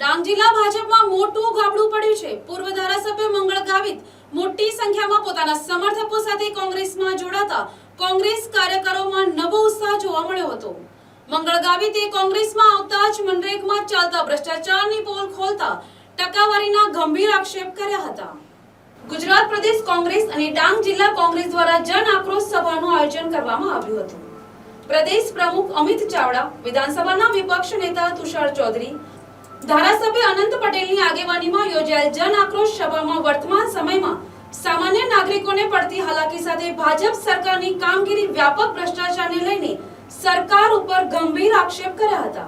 ડાંગ જિલ્લા ભાજપમાં મોટું ગાબડું પડ્યું છે. પૂર્વ ધારાસભ્ય મંગળ ગાવિત મોટી સંખ્યામાં પોતાના સમર્થકો સાથે કોંગ્રેસમાં જોડાતા કોંગ્રેસ કાર્યકરોમાં નવો ઉત્સાહ જોવા મળ્યો હતો. મંગળ ગાવિતે કોંગ્રેસમાં આવતા જ મનરેગમાં ચાલતા ભ્રષ્ટાચારની પોલ ખોલતા ટકાવારીના ગંભીર આક્ષેપ કર્યા હતા. ગુજરાત પ્રદેશ કોંગ્રેસ અને ડાંગ જિલ્લા કોંગ્રેસ દ્વારા જન આક્રોશ સભાનું આયોજન કરવામાં આવ્યું હતું. પ્રદેશ પ્રમુખ અમિત ચાવડા, વિધાનસભાના વિપક્ષ નેતા તુષાર ચૌધરી ધારાસભ્ય અનંત પટેલની આગેવાનીમાં યોજાયેલ જન આક્રોશ સભામાં વર્તમાન સમયમાં સામાન્ય નાગરિકોને પડતી હાલાકી સાથે ભાજપ સરકારની કામગીરી વ્યાપક ભ્રષ્ટાચારને લઈને સરકાર ઉપર ગંભીર આક્ષેપ કર્યા હતા.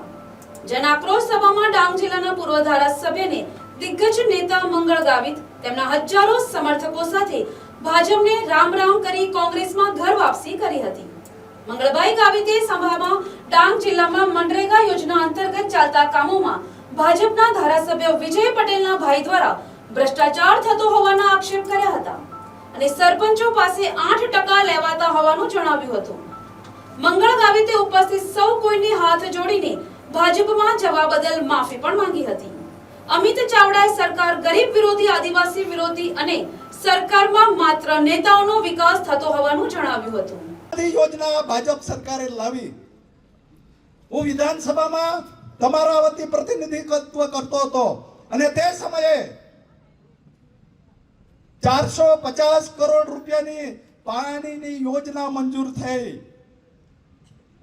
જન આક્રોશ સભામાં ડાંગ જિલ્લાના પૂર્વ ધારાસભ્યને દિગ્ગજ નેતા મંગળ ગાવિત, તેમના હજારો સમર્થકો સાથે ભાજપને રામ રામ કરી કોંગ્રેસમાં ઘર વાપસી કરી હતી. મંગળભાઈ ગાવિતે સભામાં ડાંગ જિલ્લામાં મનરેગા યોજના અંતર્ગત ચાલતા કામોમાં ભાજપના ધારાસભ્ય વિજય પટેલના ભાઈ દ્વારા ભ્રષ્ટાચાર થતો હોવાના આક્ષેપ કર્યા હતા અને સરપંચો પાસે 8% લેવાતા હોવાનું જણાવ્યું હતું. મંગળ ગાવિતે ઉપસ્થિત સૌ કોઈને હાથ જોડીને ભાજપમાં જવા બદલ માફી પણ માંગી હતી. અમિત ચાવડાએ સરકાર ગરીબ વિરોધી, આદિવાસી વિરોધી અને સરકારમાં માત્ર નેતાઓનો વિકાસ થતો હોવાનું જણાવ્યું હતું. યોજના ભાજપ સરકારે લાવી. હું વિધાનસભામાં તમારા વતી પ્રતિનિધિત્વ કરતો હતો. અને તે સમયે ચારસો પચાસ કરોડ રૂપિયાની પાણીની યોજના મંજૂર થઈ.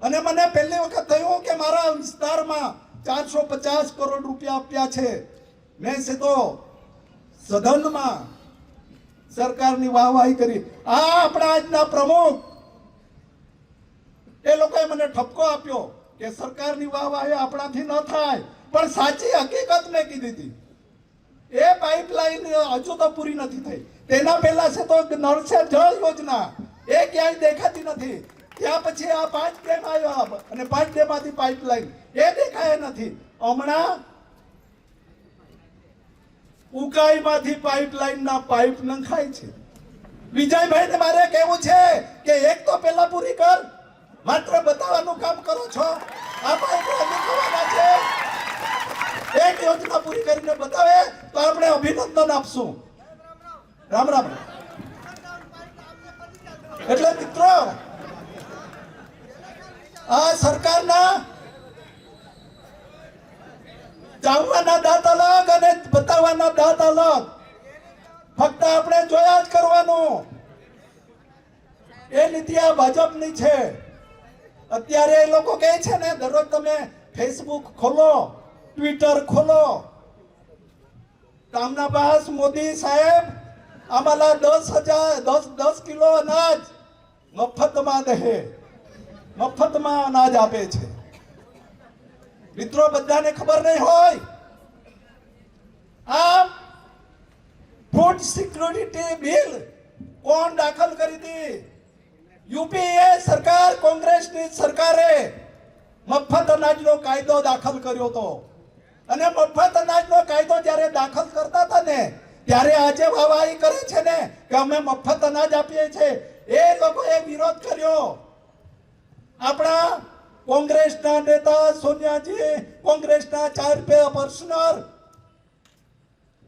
અને મને પહેલી વખત થયું કે મારા વિસ્તારમાં ચારસો પચાસ કરોડ રૂપિયા આપ્યા છે. મેં સીધો સદનમાં સરકારની વાહવાહી કરી. આ આપણા આજના પ્રમુખ. એ લોકોએ મને ઠપકો આપ્યો. કે સરકારની વાહવાહી આપણાથી ન થાય. પણ સાચી હકીકત મેં કીધી હતી. એ પાઇપલાઇન હજુ તો પૂરી નથી થઈ. તેના પહેલા છે તો નળસે જળ યોજના. એ ક્યાંય દેખાતી નથી. ત્યાં પછી આ પાંચ ડેમ આવ્યા અને પાંચ ડેમમાંથી પાઇપલાઇન એ દેખાય નથી. હમણાં ઉકાઈમાંથી પાઇપલાઇનના પાઇપ નંખાય છે. વિજયભાઈને મારે કહેવું છે કે એક તો પહેલા પૂરી કર માત્ર બતાવવાનું કામ કરો છો. આ પાઇપલાઇન નંખાવાના છે. એક યોજના પૂરી કરીને બતાવે તો આપણે અભિનંદન આપશું. રામ રામ. એટલે મિત્રો, આ સરકારના ચાવવાના દાંત અલગ અને બતાવવાના દાંત અલગ. ફક્ત આપણે જોયા જ કરવાનું. એ નીતિ આ ભાજપની છે. અત્યારે એ લોકો કહે છે ને, દરરોજ તમે ફેસબુક ખોલો ટ્વિટર ખોલો. કામનાબાસ મોદી સાહેબ આમાલા દસ હજાર, દસ દસ કિલો અનાજ મફતમાં દહે, મફતમાં અનાજ આપે છે. મિત્રો, બધાને ખબર નહીં હોય? આમ ફૂડ સિક્યુરિટી બિલ કોણ દાખલ કરી હતી? યુપીએ સરકાર, કોંગ્રેસની સરકારે મફત અનાજનો કાયદો દાખલ કર્યો હતો. અને મફત અનાજનો કાયદો જ્યારે દાખલ કરતા હતા ને, ત્યારે આજે વાવાઈ કરે છે ને, કે અમે મફત અનાજ આપીએ છીએ. એ લોકોએ વિરોધ કર્યો. આપણા કોંગ્રેસના નેતા સોનિયાજી, કોંગ્રેસના ચાર પે પર્સનર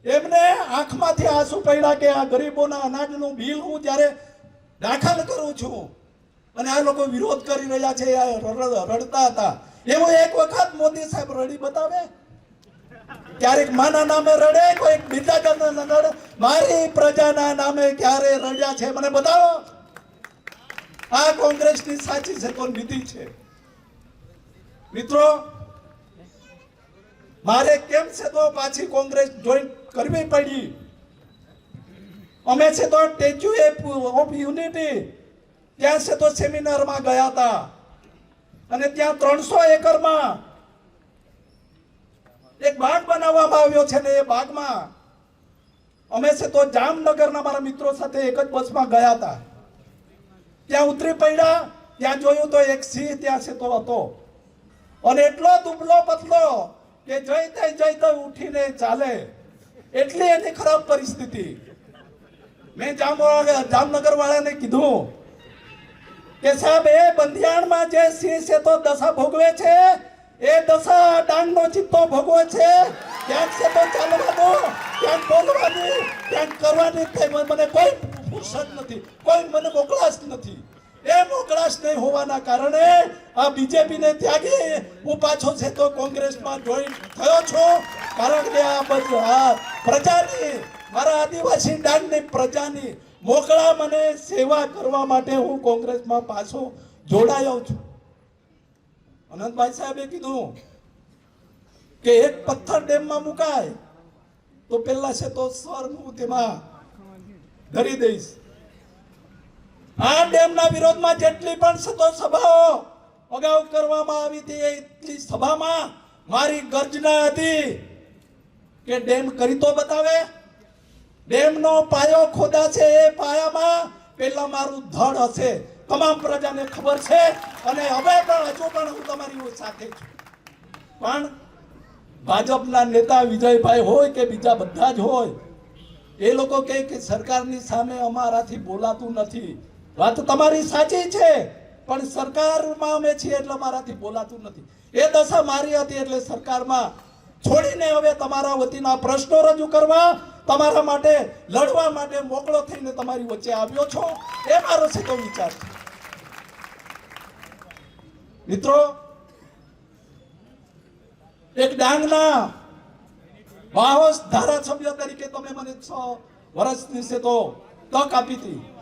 એમને આંખમાંથી આંસુ પડ્યા કે આ ગરીબોના અનાજનું બિલ હું જ્યારે દાખલ કરું છું. અને આ લોકો વિરોધ કરી રહ્યા છે રડતા હતા. એવું એક વખત મોદી સાહેબ રડી બતાવે. ક્યારેક માના નામે રડે, કોઈક બીજા રડે મારી પ્રજાના નામે ક્યારે રડ્યા છે? મને બતાવો. આ કોંગ્રેસની સાચી છે તો નીતિ છે? મિત્રો, મારે કેમ છે તો પાછી કોંગ્રેસ જોઈન કરવી પડી? અમે છે તો સ્ટેચ્યુ ઓફ યુનિટી ત્યાં છે તો સેમિનારમાં ગયા હતા. અને ત્યાં ત્રણસો એકરમાં એક બાગ બનાવવામાં આવ્યો છે ને એ બાગમાં અમે છે તો જામનગરના મારા મિત્રો સાથે એક જ બસમાં ગયા હતા. ત્યાં ઉતરી પડ્યા, ત્યાં જોયું તો એક સિંહ ત્યાં છે તો હતો. અને એટલો દુબલો પતલો કે જઈતે જઈતે ઉઠીને ચાલે. એટલી એની ખરાબ પરિસ્થિતિ. મેં જામનગર વાળાને કીધું કે સાહેબ, એ બંધિયાણમાં જે સિંહ છે તો દશા ભોગવે છે, એ દશા દાનનો ચિત્તો ભોગવે છે. ક્યાંક છે તો ચાલવા દો ક્યાંક બોલવાની ક્યાંક કરવાની મને કોઈ ફુરસદ નથી, કોઈ મને મોકળાશ નથી. એ મોકળાશ નહીં હોવાના કારણે આ બીજેપી ને ત્યાગી હું પાછો છે તો કોંગ્રેસમાં જોઈન થયો છું. કારણ કે આ બધું આ પ્રજાની મારા આદિવાસી ડાંગની પ્રજાની મોકળા મને સેવા કરવા માટે હું કોંગ્રેસમાં પાછો જોડાયો છું. અનંતભાઈ સાહેબે કીધું કે એક પથ્થર ડેમમાં મુકાય તો પેલા છે તો સ્વર હું તેમાં ધરી દઈશ. આ ડેમના વિરોધમાં જેટલી પણ સતો સભાઓ અગાઉ કરવામાં આવી હતી, એટલી સભામાં મારી ગર્જના હતી કે ડેમ કરી તો બતાવે. ડેમનો પાયો ખોદાશે એ પાયામાં પેલા મારું ધડ હશે. તમામ પ્રજાને ખબર છે અને હવે પણ હજુ પણ હું તમારી સાથે છું. પણ ભાજપના નેતા વિજયભાઈ હોય કે બીજા બધા જ હોય, એ લોકો કહે કે સરકારની સામે અમારાથી બોલાતું નથી. વાત તમારી સાચી છે, પણ સરકારમાં અમે છીએ એટલે અમારાથી બોલાતું નથી. એ દશા મારી હતી એટલે સરકારમાં છોડીને હવે તમારા વતીના પ્રશ્નો રજૂ કરવા તમારા માટે, લડવા માટે મોકળો થઈને તમારી વચ્ચે આવ્યો છો. એ મારો સીધો વિચાર છે. મિત્રો, એક ડાંગના બાહોસ ધારાસભ્ય તરીકે તમે મને છ વર્ષની છે તો તક આપી હતી.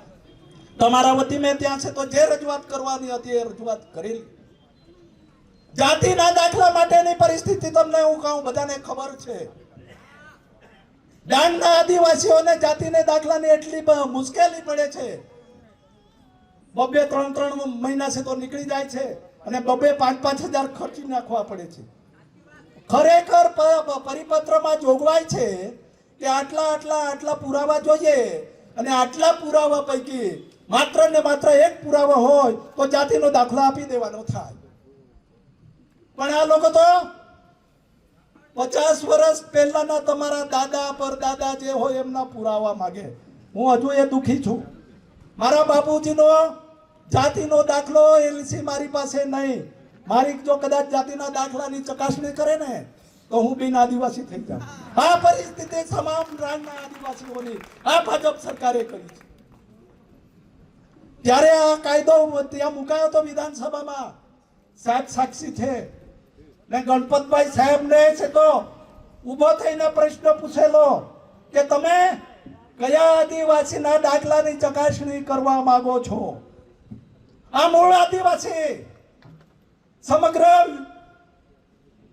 તમારા વતી મેં ત્યાં છે તો જે રજૂઆત કરવાની હતી એ રજૂઆત કરેલી. જાતિના દાખલા માટેની પરિસ્થિતિ તમને હું કહું, બધાને ખબર છે. ડાંગના આદિવાસીઓને જાતિને દાખલાની એટલી મુશ્કેલી પડે છે. બબે ત્રણ ત્રણ મહિના છે તો નીકળી જાય છે અને બબે પાંચ પાંચ હજાર ખર્ચી નાખવા પડે છે. ખરેખર પરિપત્રમાં જોગવાઈ છે કે આટલા આટલા આટલા પુરાવા જોઈએ અને આટલા પુરાવા પૈકી માત્ર ને માત્ર એક પુરાવો હોય તો જાતિનો દાખલો આપી દેવાનો થાય. પણ આ લોકો તો પચાસ વર્ષ પહેલાના તમારા દાદા પરદાદા જે હોય એમના પુરાવા માગે. હું હજુ એ દુખી છું. મારા બાપુજીનો જાતિનો દાખલો એલસી મારી પાસે નહીં. મારી જો કદાચ જાતિના દાખલાની ચકાસણી કરે ને, તો હું બિન આદિવાસી થઈ જાઉં. આ પરિસ્થિતિ તમામ રાજના આદિવાસીઓની આ ભાજપ સરકારે કરી છે. ત્યારે આ કાયદો ત્યાં મુકાયો તો વિધાનસભામાં સાત સાક્ષી છે. ને ગણપતભાઈ સાહેબને છે તો ઊભો થઈને પ્રશ્ન પૂછેલો કે તમે કયા આદિવાસીના દાખલાની ચકાસણી કરવા માંગો છો? આ મૂળ આદિવાસી. સમગ્ર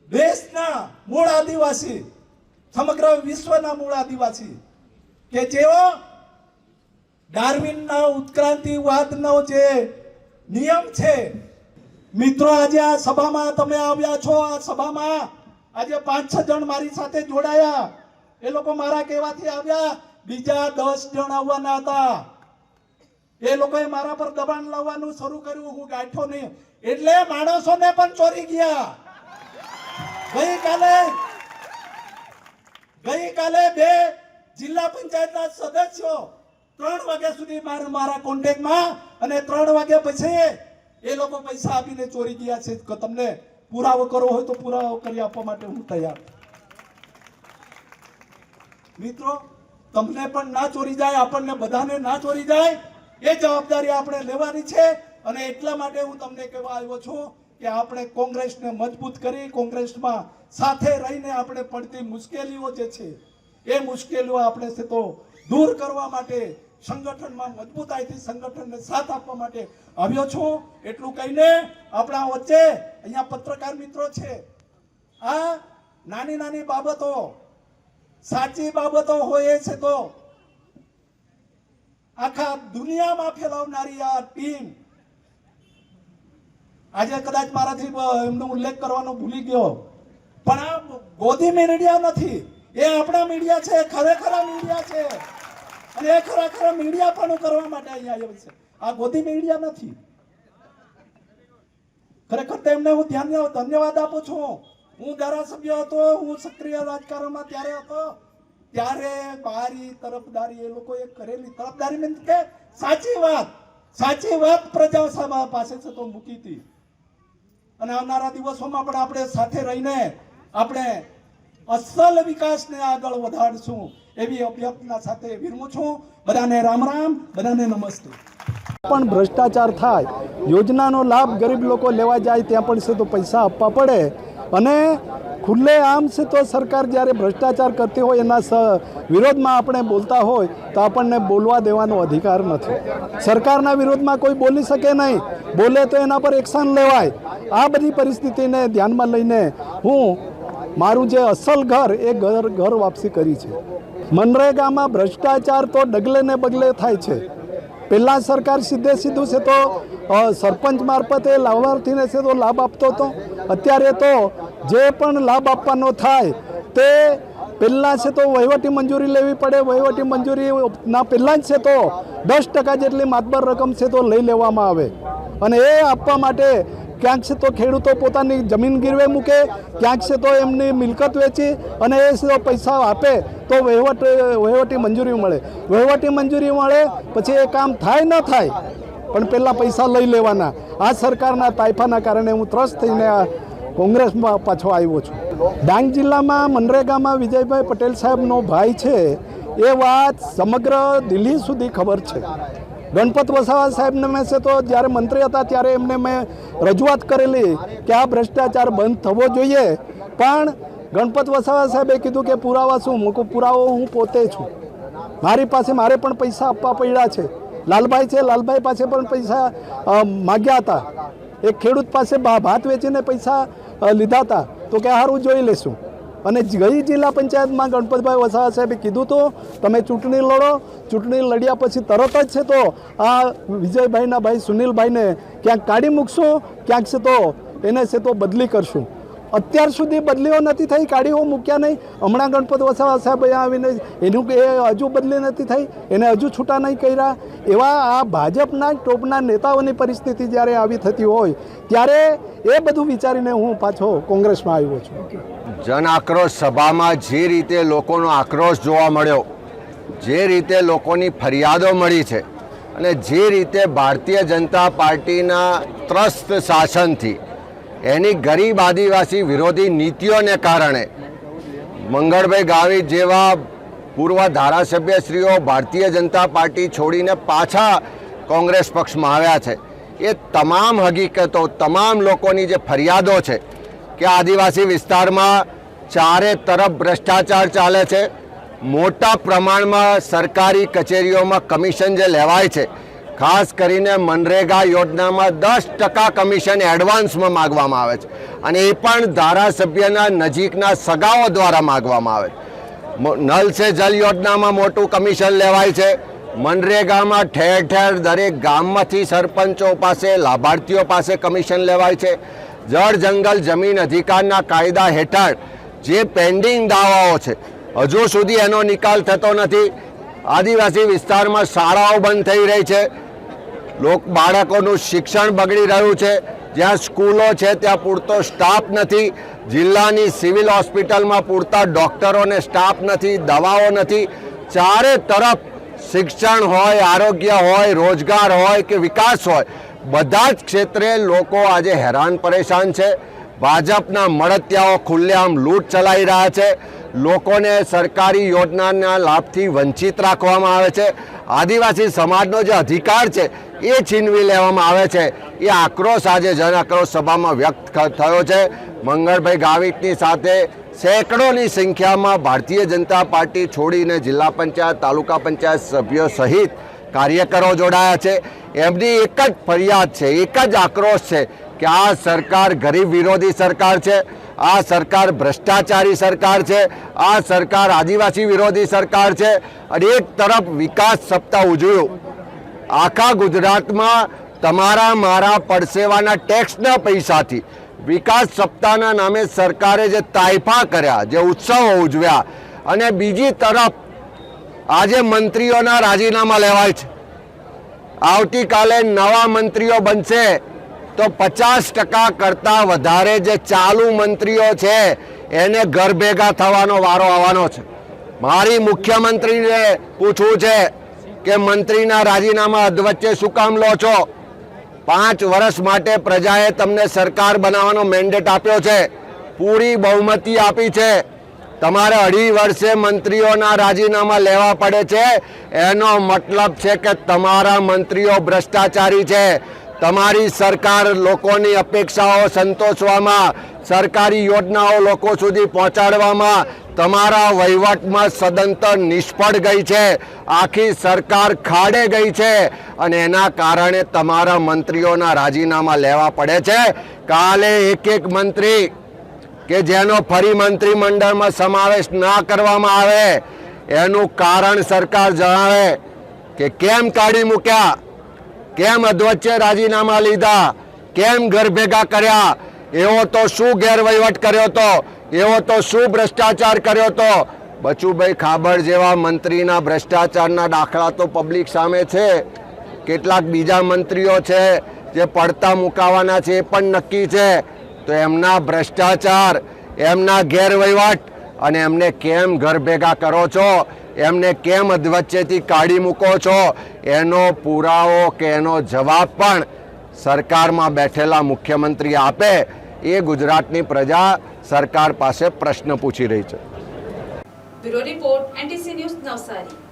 દેશના મૂળ આદિવાસી. સમગ્ર વિશ્વના મૂળ આદિવાસી. કે જેઓ ડાર્વિનના ઉત્ક્રાંતિવાદનો જે નિયમ છે મિત્રો, આજે આ સભામાં તમે આવ્યા છો, આ સભામાં આજે પાંચ છ જણ મારી સાથે જોડાયા. એ લોકો મારા કહેવાથી આવ્યા, બીજા દસ જણ આવવાના હતા. એ લોકોએ મારા પર દબાણ લાવવાનું શરૂ કર્યું, હું ગાંઠો નહીં. એટલે માણસોને પણ ચોરી ગયા. ગઈકાલે ગઈકાલે બે જિલ્લા પંચાયતના સદસ્યો ત્રણ વાગ્યા સુધી મારા કોન્ટેક્ટમાં અને ત્રણ વાગ્યા પછી એ લોકો પૈસા આપીને ચોરી ગયા છે તમને પુરાવો કરવો હોય તો પુરાવો કરી આપવા માટે હું તૈયાર. મિત્રો, તમને પણ ના ચોરી જાય, આપણને બધાને ના ચોરી જાય, એ જવાબદારી આપણે લેવાની છે અને એટલા માટે હું તમને કહેવા આવ્યો છું કે આપણે કોંગ્રેસને મજબૂત કરી, કોંગ્રેસમાં સાથે રહીને આપણે પડતી મુશ્કેલીઓ જે છે, એ મુશ્કેલીઓ આપણે તો દૂર કરવા માટે સંગઠનમાં મજબૂતાઈથી સંગઠનને સાથ આપવા માટે આવ્યો છું. એટલું કહીને આપણા વચ્ચે અહીંયા પત્રકાર મિત્રો છે. આ નાની નાની બાબતો, સાચી બાબતો હોય છે તો આખા દુનિયામાં ફેલાવનારી આ ટીમ આજે કદાચ મારાથી એમનો ઉલ્લેખ કરવાનો ભૂલી ગયો. પણ આ ગોધી મીડિયા નથી. એ આપણા મીડિયા છે, ખરેખર મીડિયા છે. અને એ મીડિયા પણ કરવા માટે અહીંયા આવ્યો છે. આ ગોધી મીડિયા નથી. ખરેખર તેમને હું ધ્યાન ધન્યવાદ આપું છું. હું ધારાસભ્ય હતો, હું સક્રિય રાજકારણમાં ત્યારે હતો. ત્યારે મારી તરફદારી એ લોકોએ કરેલી. તરફદારી મીન્સ કે સાચી વાત સાચી વાત પ્રજા સભા પાસે છે તો મૂકી હતી. અને આવનારા દિવસોમાં પણ આપણે સાથે રહીને આપણે અસલ વિકાસને આગળ વધારશું. એવી અભ્યર્થના સાથે વિરમું છું. બધાને રામ રામ, બધાને નમસ્તે. પણ ભ્રષ્ટાચાર થાય, યોજનાનો લાભ ગરીબ લોકો લેવા જાય ત્યાં પણ છે તો પૈસા આપવા પડે. અને ખુલ્લે આમ છે તો સરકાર જ્યારે ભ્રષ્ટાચાર કરતી હોય, એના વિરોધમાં આપણે બોલતા હોય, તો આપણને બોલવા દેવાનો અધિકાર નથી. સરકારના વિરોધમાં કોઈ બોલી શકે નહીં. બોલે તો એના પર એક્શન લેવાય. આ બધી પરિસ્થિતિને ધ્યાનમાં લઈને હું મારું જે અસલ ઘર, એ ઘર ઘર વાપસી કરી છે. મનરેગામાં ભ્રષ્ટાચાર તો ડગલે ને બગલે થાય છે. પહેલાં સરકાર સીધે સીધું છે તો સરપંચ મારફતે લાભાર્થીને છે તો લાભ આપતો હતો. અત્યારે તો જે પણ લાભ આપવાનો થાય તે પહેલાં છે તો વહીવટી મંજૂરી લેવી પડે. વહીવટી મંજૂરીના પહેલાં જ છે તો દસ ટકા જેટલી માતબર રકમ છે તો લઈ લેવામાં આવે. અને એ આપવા માટે ક્યાંક છે તો ખેડૂતો પોતાની જમીન ગીરવે મૂકે, ક્યાંક છે તો એમની મિલકત વેચી અને એ પૈસા આપે, તો વહીવટ, વહીવટી મંજૂરી મળે. વહીવટી મંજૂરી મળે, પછી એ કામ થાય ન થાય, પણ પહેલાં પૈસા લઈ લેવાના. આ સરકારના તાઇફાના કારણે હું ત્રસ્ત થઈને કોંગ્રેસમાં પાછો આવ્યો છું. ડાંગ જિલ્લામાં મનરેગામાં વિજયભાઈ પટેલ સાહેબનો ભાઈ છે, એ વાત સમગ્ર દિલ્હી સુધી ખબર છે. ગણપત વસાવા સાહેબને મેં છે તો જ્યારે મંત્રી હતા ત્યારે એમને મેં રજૂઆત કરેલી કે આ ભ્રષ્ટાચાર બંધ થવો જોઈએ. પણ ગણપત વસાવા સાહેબે કીધું કે પુરાવા શું? મૂકું પુરાવો હું પોતે છું. મારી પાસે મારે પણ પૈસા આપવા પડ્યા છે. લાલભાઈ છે, લાલભાઈ પાસે પણ પૈસા માગ્યા હતા. એક ખેડૂત પાસે ભાત વેચીને પૈસા લીધા હતા. તો કે સારું જોઈ લેશું. અને ગઈ જિલ્લા પંચાયતમાં ગણપતભાઈ વસાવા સાહેબે કીધું તો, તમે ચૂંટણી લડો. ચૂંટણી લડ્યા પછી તરત જ છે તો આ વિજયભાઈના ભાઈ સુનિલભાઈને ક્યાંક કાઢી મૂકશો, ક્યાંક છે તો એને છે તો બદલી કરશું. અત્યાર સુધી બદલીઓ નથી થઈ, કાઢીઓ મૂક્યા નહીં. હમણાં ગણપત વસાવા સાહેબ આવીને એનું એ હજુ બદલી નથી થઈ, એને હજુ છૂટા નહીં કર્યા. એવા આ ભાજપના ટોપના નેતાઓની પરિસ્થિતિ જ્યારે આવી થતી હોય, ત્યારે એ બધું વિચારીને હું પાછો કોંગ્રેસમાં આવ્યો છું. જન આક્રોશ સભામાં જે રીતે લોકોનો આક્રોશ જોવા મળ્યો, જે રીતે લોકોની ફરિયાદો મળી છે, અને જે રીતે ભારતીય જનતા પાર્ટીના ત્રસ્ત શાસનથી એની ગરીબ આદિવાસી વિરોધી નીતિઓને કારણે મંગળભાઈ ગાવિત જેવા પૂર્વ ધારાસભ્યશ્રીઓ ભારતીય જનતા પાર્ટી છોડીને પાછા કોંગ્રેસ પક્ષમાં આવ્યા છે. એ તમામ હકીકતો, તમામ લોકોની જે ફરિયાદો છે કે આદિવાસી વિસ્તારમાં ચારે તરફ ભ્રષ્ટાચાર ચાલે છે, મોટા પ્રમાણમાં સરકારી કચેરીઓમાં કમિશન જે લેવાય છે ખાસ કરીને મનરેગા યોજનામાં દસ ટકા કમિશન એડવાન્સમાં માગવામાં આવે છે. અને એ પણ ધારાસભ્યના નજીકના સગાઓ દ્વારા માગવામાં આવે નલ સે જલ યોજનામાં મોટું કમિશન લેવાય છે. મનરેગામાં ઠેર ઠેર દરેક ગામમાંથી સરપંચો પાસે, લાભાર્થીઓ પાસે કમિશન લેવાય છે. જળ, જંગલ, જમીન અધિકારના કાયદા હેઠળ જે પેન્ડિંગ દાવાઓ છે, હજુ સુધી એનો નિકાલ થતો નથી. આદિવાસી વિસ્તારમાં શાળાઓ બંધ થઈ રહી છે. લોક બાળકોનું શિક્ષણ બગડી રહ્યું છે. જ્યાં સ્કૂલો છે, ત્યાં પૂરતો સ્ટાફ નથી. જિલ્લાની સિવિલ હોસ્પિટલમાં પૂરતા ડૉક્ટરોને સ્ટાફ નથી, દવાઓ નથી. ચારે તરફ શિક્ષણ હોય, આરોગ્ય હોય, રોજગાર હોય કે વિકાસ હોય, બધા જ ક્ષેત્રે લોકો આજે હેરાન પરેશાન છે. ભાજપના મળતિયાઓ ખુલ્લેઆમ લૂંટ ચલાવી રહ્યા છે. લોકોને સરકારી યોજનાના લાભથી વંચિત રાખવામાં આવે છે. આદિવાસી સમાજનો જે અધિકાર છે, એ છીનવી લેવામાં આવે છે. એ આક્રોશ આજે જન આક્રોશ સભામાં વ્યક્ત થયો છે. મંગળભાઈ ગાવિતની સાથે સેંકડોની સંખ્યામાં ભારતીય જનતા પાર્ટી છોડીને જિલ્લા પંચાયત, તાલુકા પંચાયત સભ્યો સહિત કાર્યકરો જોડાયા છે. એમની એક જ ફરિયાદ છે, એક જ આક્રોશ છે. કે આ સરકાર ગરીબ વિરોધી સરકાર છે, આ સરકાર ભ્રષ્ટાચારી સરકાર છે, આ સરકાર આદિવાસી વિરોધી સરકાર છે, અને એક તરફ વિકાસ સપ્તાહ ઉજવ્યું. આખા ગુજરાતમાં તમારા મારા પડસેવાના ટેક્સના પૈસાથી વિકાસ સપ્તાહના નામે સરકારે જે તાઇફા કર્યા, જે ઉત્સવો ઉજવ્યા, અને બીજી તરફ આજે મંત્રીઓના રાજીનામા લેવાય છે. આવતીકાલે નવા મંત્રીઓ બનશે. તો પચાસ ટકા કરતાં વધારે જે ચાલુ મંત્રીઓ છે, એને ઘર ભેગા થવાનો વારો આવવાનો છે. મારી મુખ્યમંત્રીને પૂછવું છે કે મંત્રીના રાજીનામા અધવચ્ચે શું કામ લો છો? પાંચ વર્ષ માટે પ્રજાએ તમને સરકાર બનાવવાનો મેન્ડેટ આપ્યો છે. પૂરી બહુમતી આપી છે. તમારે અઢી વર્ષે મંત્રીઓના રાજીનામા લેવા પડે છે. એનો મતલબ છે કે તમારા મંત્રીઓ ભ્રષ્ટાચારી છે. તમારી સરકાર લોકોની અપેક્ષાઓ સંતોષવામાં, સરકારી યોજનાઓ લોકો સુધી પહોંચાડવામાં તમારા વહીવટમાં સદંતર નિષ્ફળ ગઈ છે. આખી સરકાર ખાડે ગઈ છે અને એના કારણે તમારા મંત્રીઓના રાજીનામા લેવા પડે છે. કાલે એક એક મંત્રી કે જેનો ફરી મંત્રીમંડળમાં સમાવેશ ના કરવામાં આવે, એનું કારણ સરકાર જણાવે કે કેમ કાઢી મૂક્યા? કેમ અધવચ્ચે રાજીનામા લીધા? કેમ ઘર ભેગા કર્યા? એવો તો શું ગેરવહીવટ કર્યો તો? એવો તો શું ભ્રષ્ટાચાર કર્યો તો? બચુભાઈ ખાબડ જેવા મંત્રીના ભ્રષ્ટાચારના દાખલા તો પબ્લિક સામે છે. કેટલાક બીજા મંત્રીઓ છે જે પડતા મુકાવાના છે, એ પણ નક્કી છે. તો એમના ભ્રષ્ટાચાર, એમના ગેરવહીવટ અને એમને કેમ ઘર ભેગા કરો છો? એમને કેમ અધવચ્ચેથી કાઢી મૂકો છો? એનો પુરાવો કે એનો જવાબ પણ સરકારમાં બેઠેલા મુખ્યમંત્રી આપે એ ગુજરાતની પ્રજા સરકાર પાસે પ્રશ્ન પૂછી રહી છે. Report, NTC news Navsari.